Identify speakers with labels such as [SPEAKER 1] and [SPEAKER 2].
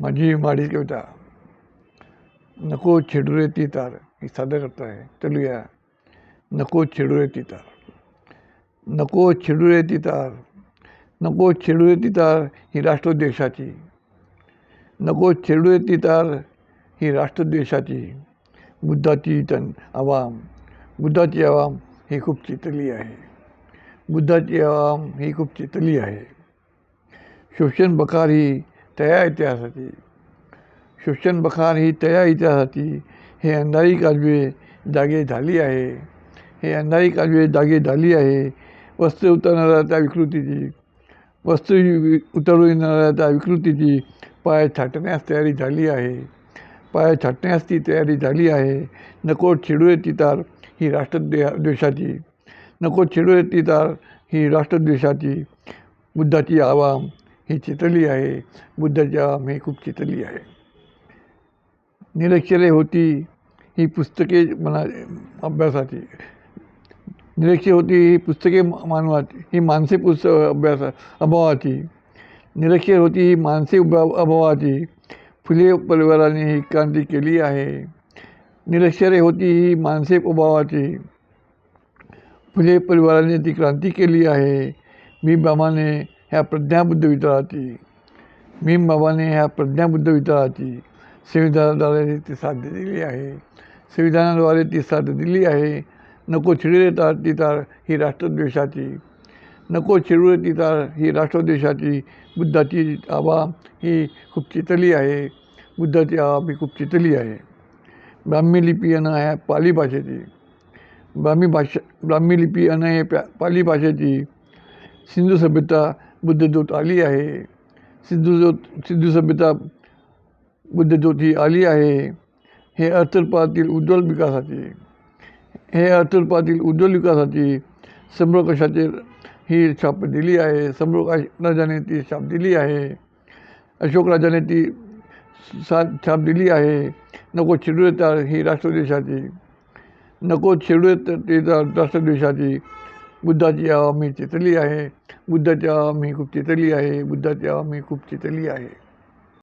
[SPEAKER 1] माझी माडी कविता नको छेडू रे ती तार. ही सादर करतो आहे चलूया. नको छेडू रे ती तार. नको छेडू रे ती तार. नको छेडू रे ती तार ही राष्ट्रद्वेषाची. नको छेडू रे ती तार ही राष्ट्रद्वेषाची. बुद्धाची तन आवाम. बुद्धाची आवाम ही खूप चितली आहे. बुद्धाची आवाम ही खूप चितली आहे. शोषण बकार ही तया इतिहासाची. शोषण बखार ही तया इतिहासाची. हे अंधारी कालवे जागे झाली आहे. हे अंधारी कालवे जागे झाली आहे. वस्त्र उतरणाऱ्या त्या विकृतीची. वस्त्र वि- उतरू येणाऱ्या त्या विकृतीची पाय छाटण्यास तयारी झाली आहे. पाय छाटण्यास ती तयारी झाली आहे. नको छेडू ती तार ही राष्ट्रद्वे द्वेषाची नको छेडू ती तार ही राष्ट्रद्वेषाची. बुद्धाची आवाम ही चितली आहे. बुद्धजाम हे खूप चितली आहे. निरक्षरे होती ही पुस्तके म्हणा अभ्यासाची. निरक्षर होती ही पुस्तके मानवाची ही मानसे पुस्तक अभ्यास अभावाची. निरक्षर होती ही मानसे अभावाची. फुले परिवाराने ही क्रांती केली आहे. निरक्षरे होती ही मानसे अभावाची फुले परिवाराने ती क्रांती केली आहे. मी बाबाने ह्या प्रज्ञाबुद्ध विचाराची भीम बाबाने ह्या प्रज्ञाबुद्ध विचाराची संविधानाद्वारे ती साध्य दिली आहे. संविधानाद्वारे ती साथ दिली आहे. नको छिडे तार ती तार ही राष्ट्रद्वेषाची. नको छिडू ती तार ही राष्ट्रद्वेषाची. बुद्धाची आबा ही खूप चितली आहे. बुद्धाची आबा ही खूप चितली आहे. ब्राह्मी लिपी अन ह्या पाली भाषेची. ब्राह्मी भाषा ब्राह्मी लिपी अन हे प्या पाली भाषेची. सिंधू सभ्यता बुद्धज्योत आली आहे. सिंधू सिद्धू सभ्यता बुद्धज्योत ही आली आहे. हे अर्थरूपातील उज्ज्वल विकासाची. हे अर्थरूपातील उज्ज्वल विकासाची सम्रकशाचे ही छाप दिली आहे. सम्रक राजाने ती छाप दिली आहे. अशोक राजाने ती सा छाप दिली आहे. नको छेडू ही राष्ट्रदेशाची नको छेडू ती राष्ट्रदेशाची बुद्धाची आवामी ही चितली आहे. बुद्धाची आवाम ही खूप चितली आहे बुद्धाची आवाम ही खूप चितली आहे.